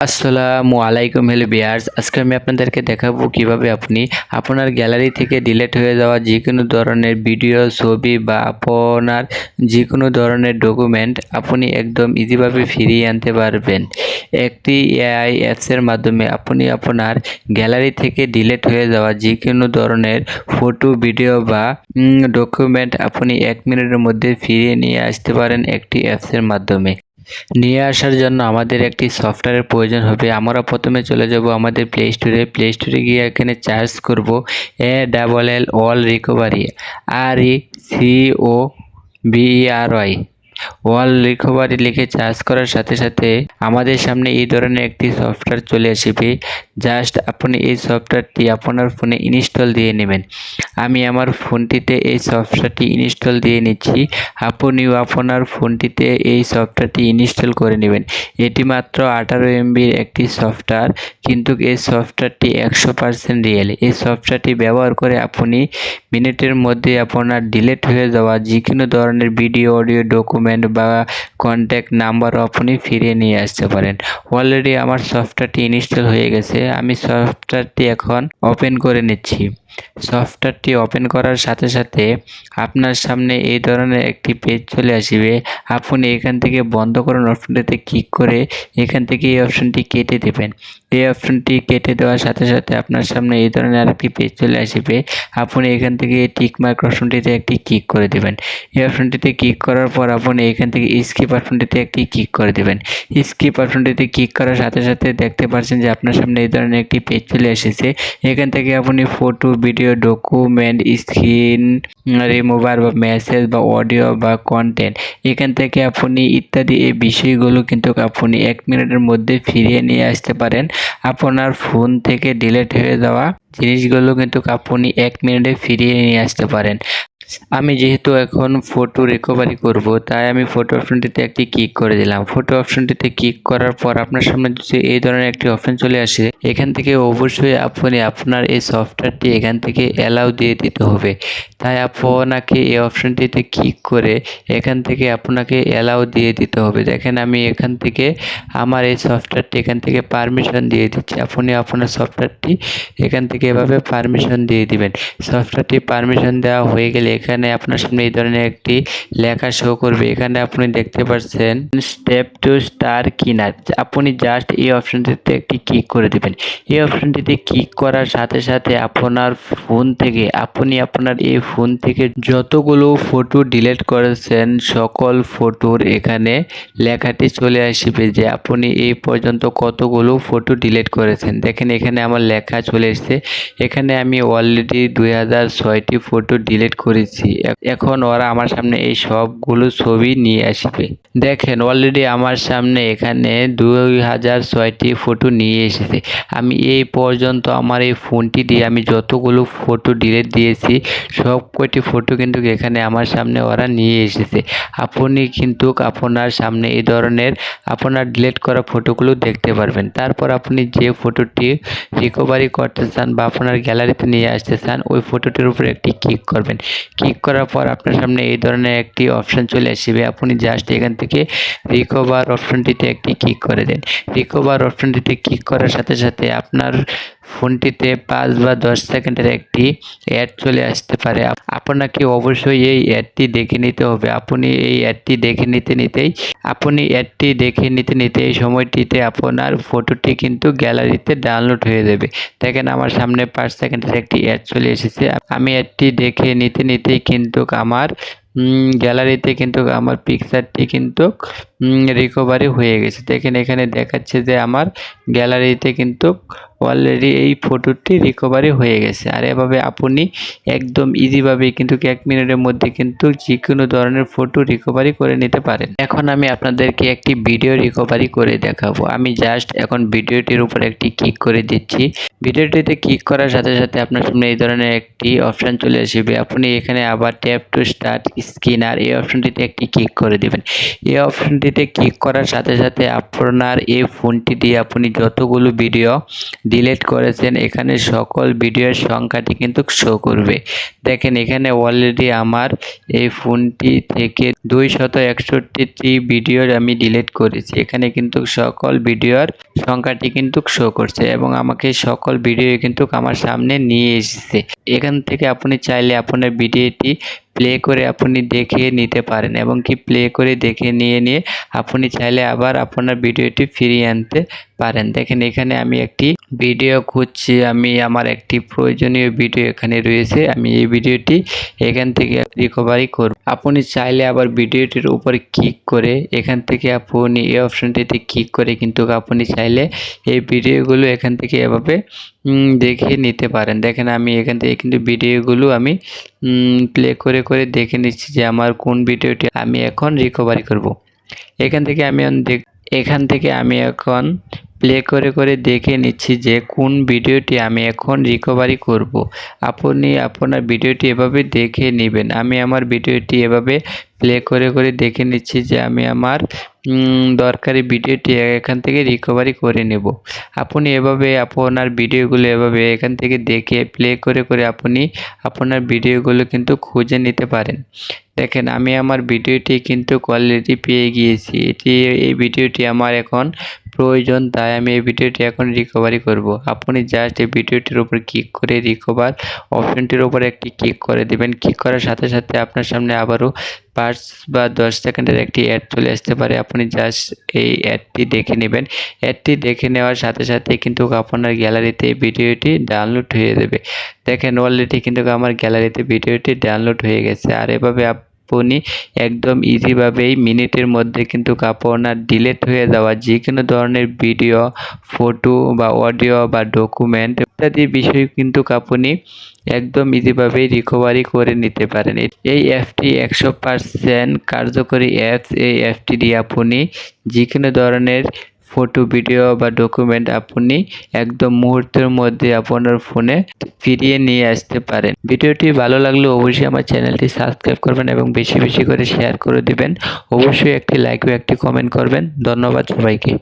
আসসালামু আলাইকুম, হ্যালো বিয়ার্স আজকে আমি আপনাদেরকে দেখাবো কীভাবে আপনি আপনার গ্যালারি থেকে ডিলেট হয়ে যাওয়া যে কোনো ধরনের ভিডিও, ছবি বা আপনার যে কোনো ধরনের ডকুমেন্ট আপনি একদম ইজিভাবে ফিরিয়ে আনতে পারবেন। একটি এআই অ্যাপসের মাধ্যমে আপনি আপনার গ্যালারি থেকে ডিলেট হয়ে যাওয়া যে কোনো ধরনের ফটো ভিডিও বা ডকুমেন্ট আপনি এক মিনিটের মধ্যে ফিরিয়ে নিয়ে আসতে পারেন একটি অ্যাপসের মাধ্যমে। নিয়ে আসার জন্য আমাদের একটি সফটওয়্যারের প্রয়োজন হবে। আমরা প্রথমে চলে যাব আমাদের প্লে স্টোরে প্লে স্টোরে গিয়ে এখানে চার্জ করব A double L all recovery R E C O wall recovery লিখে চার্জ করার সাথে সাথে আমাদের সামনে এই ধরনের একটি সফটওয়্যার চলে আসবে। জাস্ট আপনি এই সফটওয়্যারটি আপনার ফোনে ইনস্টল দিয়ে নেবেন। আমি আমার ফোনটিতে এই সফটওয়্যারটি ইনস্টল দিয়ে নিচ্ছি। আপনিও আপনার ফোনটিতে এই সফটওয়্যারটি ইনস্টল করে নেবেন। এটি মাত্র আঠারো এমবির একটি সফটওয়্যার, কিন্তু এই সফটওয়্যারটি একশো পার্সেন্ট রিয়েল। এই সফটওয়্যারটি ব্যবহার করে আপনি মিনিটের মধ্যে আপনার ডিলিট হয়ে যাওয়া যে কোনো ধরনের ভিডিও, অডিও, ডকুমেন্ট বা কন্ট্যাক্ট নাম্বারও আপনি ফিরিয়ে নিয়ে আসতে পারেন। অলরেডি আমার সফটওয়্যারটি ইনস্টল হয়ে গেছে। আমি সফটওয়্যারটি এখন ওপেন করে নিচ্ছি। সফটওয়্যারটি ওপেন করার সাথে সাথে আপনার সামনে এই ধরনের একটি পেজ চলে আসবে। আপনি এখান থেকে বন্ধ করুন অপশনটিতে ক্লিক করে এখান থেকে এই অপশনটি কেটে দেবেন। এই অপশনটি কেটে দেওয়ার সাথে সাথে আপনার সামনে এই ধরনের আরেকটি পেজ চলে আসবে। আপনি এখান থেকে টিক মার্ক অপশনটিতে একটি ক্লিক করে দেবেন। এই অপশনটিতে ক্লিক করার পর আপনি এখান থেকে স্কিপ অপশনটিতে একটি ক্লিক করে দেবেন। স্কিপ অপশনটিতে ক্লিক করার সাথে সাথে দেখতে পাচ্ছেন যে আপনার সামনে এই ধরনের একটি পেজ চলে এসেছে। এখান থেকে আপনি photo video document screen remover বা মেসেজ বা অডিও বা কন্টেন্ট এখান থেকে আপনি ইত্যাদি এই বিষয়গুলো কিন্তু আপনি এক মিনিটের মধ্যে ফিরিয়ে নিয়ে আসতে পারেন। আপনার ফোন থেকে ডিলেট হয়ে যাওয়া জিনিসগুলো কিন্তু আপনি এক মিনিটে ফিরিয়ে নিয়ে আসতে পারেন। আমি যেহেতু এখন ফটো রিকভারি করব, তাই আমি ফটো অপশনটিতে একটি ক্লিক করে দিলাম। ফটো অপশনটিতে ক্লিক করার পর আপনার সামনে যদি এই ধরনের একটি অপশন চলে আসে, এখান থেকে অবশ্যই আপনি আপনার এই সফটওয়্যারটি এখান থেকে অ্যালাউ দিয়ে দিতে হবে। তাই আপনাকে এই অপশনটিতে ক্লিক করে এখান থেকে আপনাকে অ্যালাউ দিয়ে দিতে হবে। দেখেন আমি এখান থেকে আমার এই সফটওয়্যারটি এখান থেকে পারমিশন দিয়ে দিচ্ছি। আপনি আপনার সফটওয়্যারটি এখান থেকে এভাবে পারমিশন দিয়ে দিবেন। সফটওয়্যারটি পারমিশন দেওয়া হয়ে গেলে এখানে আপনার সামনে এই ধরনের একটি লেখা শো করবে। এখানে আপনি দেখতে পাচ্ছেন স্টেপ টু স্টার কিনার আপনি জাস্ট এই অপশনটিতে একটি ক্লিক করে দিবেন। এই অপশনটিতে ক্লিক করার সাথে সাথে আপনার ফোন থেকে, আপনি আপনার এই ফোন থেকে যতগুলো ফটো ডিলিট করেছেন, সকল ফটোর এখানে লেখাটি চলে আসবে যে আপনি এই পর্যন্ত কতগুলো ফটো ডিলিট করেছেন। দেখেন এখানে আমার লেখা চলে এসেছে। এখানে আমি অলরেডি দুই হাজার ছয়টি ফটো ডিলিট করেছি। এ- এখন ওরা আমার সামনে এই সবগুলো ছবি নিয়ে আসবে। দেখেন অলরেডি আমার সামনে এখানে দুই হাজার ছয়টি ফটো নিয়ে এসেছে। আমি এই পর্যন্ত আমার এই ফোনটি দিয়ে আমি যতগুলো ফটো ডিলিট দিয়েছি সব কয়টি ফটো কিন্তু এখানে আমার সামনে ওরা নিয়ে এসেছে। আপনি কিন্তু আপনার সামনে এই ধরনের আপনার ডিলিট করা ফটোগুলো দেখতে পারবেন। তারপর আপনি যে ফটোটি রিকভারি করতে চান বা আপনার গ্যালারিতে নিয়ে আসতে চান, ওই ফটোটির উপরে একটি ক্লিক করবেন। ক্লিক করার পর আপনার সামনে এই ধরনের একটি অপশন চলে আসবে। আপনি জাস্ট এখান থেকে রিকভার অপশনটিতে একটি ক্লিক করে দেন। রিকভার অপশনটিতে ক্লিক করার সাথে সাথে আপনার ফোনটিতে পাঁচ বা দশ সেকেন্ডের একটি অ্যাড চলে আসতে পারে। আপ- আপনাকে অবশ্যই এই অ্যাডটি দেখে নিতে হবে। আপনি এই অ্যাডটি দেখে নিতে নিতেই, আপনি অ্যাডটি দেখে নিতে নিতে এই সময়টিতে আপনার ফটোটি কিন্তু গ্যালারিতে ডাউনলোড হয়ে যাবে। দেখেন আমার সামনে পাঁচ সেকেন্ডের একটি অ্যাড চলে এসেছে। আমি অ্যাডটি দেখে নিতে নিতেই কিন্তু আমার গ্যালারিতে কিন্তু আমার পিকচারটি কিন্তু রিকভারি হয়ে গেছে। দেখেন, এখানে দেখাচ্ছে যে আমার গ্যালারিতে কিন্তু অলরেডি এই ফটোটি রিকভারি হয়ে গেছে। আর এভাবে আপনি একদম ইজিভাবে কিন্তু এক মিনিটের মধ্যে কিন্তু যে কোনো ধরনের ফটো রিকভারি করে নিতে পারেন। এখন আমি আপনাদেরকে একটি ভিডিও রিকভারি করে দেখাবো। আমি জাস্ট এখন ভিডিওটির উপর একটি ক্লিক করে দিচ্ছি। ভিডিওটিতে ক্লিক করার সাথে সাথে আপনার সামনে এই ধরনের একটি অপশান চলে আসবে। আপনি এখানে আবার ট্যাপ টু স্টার্ট স্ক্রিন আর এই অপশনটিতে একটি ক্লিক করে দিবেন। এই অপশনটিতে ক্লিক করার সাথে সাথে আপনার এই ফোনটি দিয়ে আপনি যতগুলো ভিডিও ডিলিট করেছেন, এখানে সকল ভিডিওর সংখ্যাটি কিন্তু শো করবে। দেখেন, এখানে অলরেডি আমার এই ফোনটি থেকে দুই শত একষট্টিটি ভিডিও আমি ডিলিট করেছি। এখানে কিন্তু সকল ভিডিওর সংখ্যাটি কিন্তু শো করছে এবং আমাকে সকল ভিডিও কিন্তু আমার সামনে নিয়ে এসেছে। এখান থেকে আপনি চাইলে আপনার ভিডিওটি প্লে করে আপনি দেখে নিতে পারেন এবং কি প্লে করে দেখে নিয়ে নিয়ে আপনি চাইলে আবার আপনার ভিডিওটি ফিরিয়ে আনতে পারেন। দেখেন, এখানে আমি একটি ভিডিও খুঁজছি। আমি, আমার একটি প্রয়োজনীয় ভিডিও এখানে রয়েছে। আমি এই ভিডিওটি এখান থেকে রিকভারি করব। আপনি চাইলে আবার ভিডিওটির উপর ক্লিক করে এখান থেকে আপনি এই অপশনটিতে ক্লিক করে কিন্তু আপনি চাইলে এই ভিডিওগুলো এখান থেকে এভাবে দেখে নিতে পারেন। দেখেন আমি এখান থেকে কিন্তু ভিডিওগুলো আমি প্লে করে করে দেখে নিচ্ছি যে আমার কোন ভিডিওটি আমি এখন রিকভারি করব। এখান থেকে আমি দেখ, এখান থেকে আমি এখন প্লে করে করে দেখে নিচ্ছি যে কোন ভিডিওটি আমি এখন রিকভারি করব। আপনি আপনার ভিডিওটি এভাবে দেখে নেবেন। আমি আমার ভিডিওটি এভাবে প্লে করে করে দেখে নিচ্ছি যে আমি আমার দরকারি ভিডিওটি এখান থেকে রিকভারি করে নেব। আপনি এভাবে আপনার ভিডিওগুলো এভাবে এখান থেকে দেখে প্লে করে করে আপনি আপনার ভিডিওগুলো কিন্তু খুঁজে নিতে পারেন। দেখেন, আমি আমার ভিডিওটি কিন্তু কোয়ালিটি পেয়ে গিয়েছি। এটি, এই ভিডিওটি আমার এখন প্রয়োজন, তাই আমি এই ভিডিওটি এখন রিকভারি করব। আপনি জাস্ট এই ভিডিওটির উপর ক্লিক করে রিকভার অপশনটির উপর একটি ক্লিক করে দেবেন। ক্লিক করার সাথে সাথে আপনার সামনে আবারও পাঁচ বা দশ সেকেন্ডের একটি অ্যাড চলে আসতে পারে। আপনি জাস্ট এই অ্যাডটি দেখে নেবেন। অ্যাডটি দেখে নেওয়ার সাথে সাথে কিন্তু আপনার গ্যালারিতে এই ভিডিওটি ডাউনলোড হয়ে যাবে। দেখেন অলরেডি কিন্তু আমার গ্যালারিতে ভিডিওটি ডাউনলোড হয়ে গেছে। আর এভাবে আপনি একদম ইজিভাবেই মিনিটের মধ্যে কিন্তু আপনার ডিলেট হয়ে যাওয়া যে কোনো ধরনের ভিডিও ফটো বা অডিও বা ডকুমেন্ট ইত্যাদি বিষয় কিন্তু আপনি একদম ইজিভাবেই রিকভারি করে নিতে পারেন। এই অ্যাপটি একশো পারসেন্ট কার্যকরী অ্যাপস এই অ্যাপটি দিয়ে আপনি যে কোনো ধরনের ফটো ভিডিও বা ডকুমেন্ট আপনি একদম মুহূর্তের মধ্যে আপনার ফোনে ফিরিয়ে নিয়ে আসতে পারেন। ভিডিওটি ভালো লাগলে অবশ্যই আমার চ্যানেলটি সাবস্ক্রাইব করবেন এবং বেশি বেশি করে শেয়ার করে দিবেন। অবশ্যই একটি লাইক ও একটি কমেন্ট করবেন। ধন্যবাদ সবাইকে।